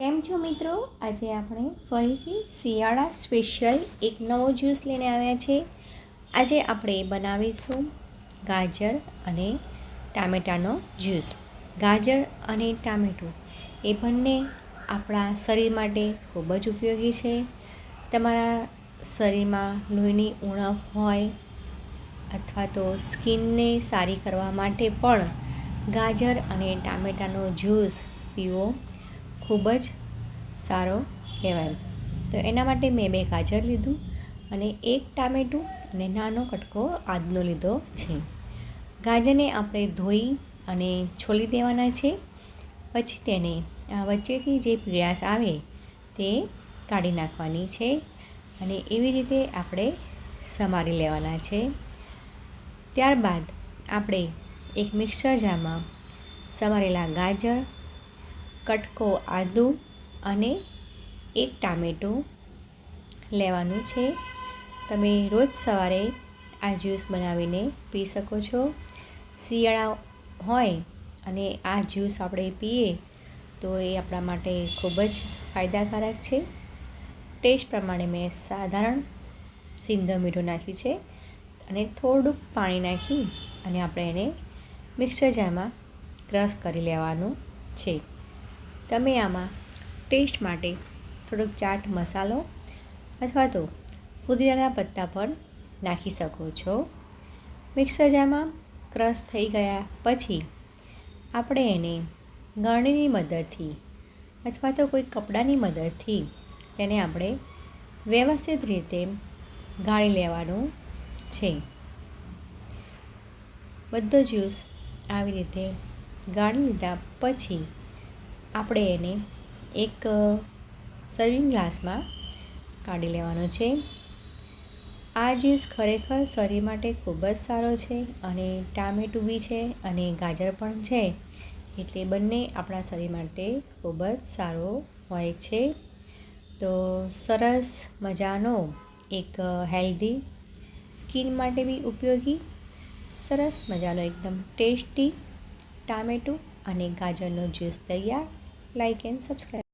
કેમ છો મિત્રો? આજે આપણે ફરીથી શિયાળા સ્પેશિયલ એક નવો જ્યુસ લઈને આવ્યા છે. આજે આપણે બનાવીશું ગાજર અને ટામેટાનો જ્યુસ. ગાજર અને ટામેટું એ બંને આપણા શરીર માટે ખૂબ જ ઉપયોગી છે. તમારા શરીરમાં લોહીની ઉણપ હોય અથવા તો સ્કિનને સારી કરવા માટે પણ ગાજર અને ટામેટાનો જ્યુસ પીવો ખૂબ જ સારો કહેવાય. તો એના માટે મેં બે ગાજર લીધું અને એક ટામેટું અને નાનો કટકો આદનો લીધો છે. ગાજરને આપણે ધોઈ અને છોલી દેવાના છે. પછી તેને આ વચ્ચેથી જે પીળાશ આવે તે કાઢી નાખવાની છે અને એવી રીતે આપણે સમારી લેવાના છે. ત્યારબાદ આપણે એક મિક્સર જારમાં સમારેલા ગાજર કટકો, આદુ અને એક ટામેટું લેવાનું છે. તમે રોજ સવારે આ જ્યુસ બનાવીને પી શકો છો. શિયાળા હોય અને આ જ્યુસ આપણે પીએ તો એ આપણા માટે ખૂબ જ ફાયદાકારક છે. ટેસ્ટ પ્રમાણે મેં સાધારણ સિંધો મીઠું નાખ્યું છે અને થોડુંક પાણી નાખી અને આપણે એને મિક્સર જારમાં ક્રશ કરી લેવાનું છે. તમે આમાં ટેસ્ટ માટે થોડોક ચાટ મસાલો અથવા તો ફુદીનાના પત્તા પણ નાખી શકો છો. મિક્સર જારમાં ક્રશ થઈ ગયા પછી આપણે એને ગરણીની મદદથી અથવા તો કોઈ કપડાની મદદથી તેને આપણે વ્યવસ્થિત રીતે ગાળી લેવાનું છે. બધો જ્યુસ આવી રીતે ગાળી લીધા પછી આપણે એને એક સર્વિંગ ગ્લાસમાં કાઢી લેવાનો છે. આ જ્યુસ ખરેખર શરીર માટે ખૂબ જ સારો છે અને ટામેટું બી છે અને ગાજર પણ છે. એટલે બંને આપણા શરીર માટે ખૂબ જ સારો હોય છે. તો સરસ મજાનો એક હેલ્ધી સ્કિન માટે બી ઉપયોગી, સરસ મજાનો એકદમ ટેસ્ટી ટામેટું અને ગાજરનો જ્યુસ તૈયાર like and subscribe.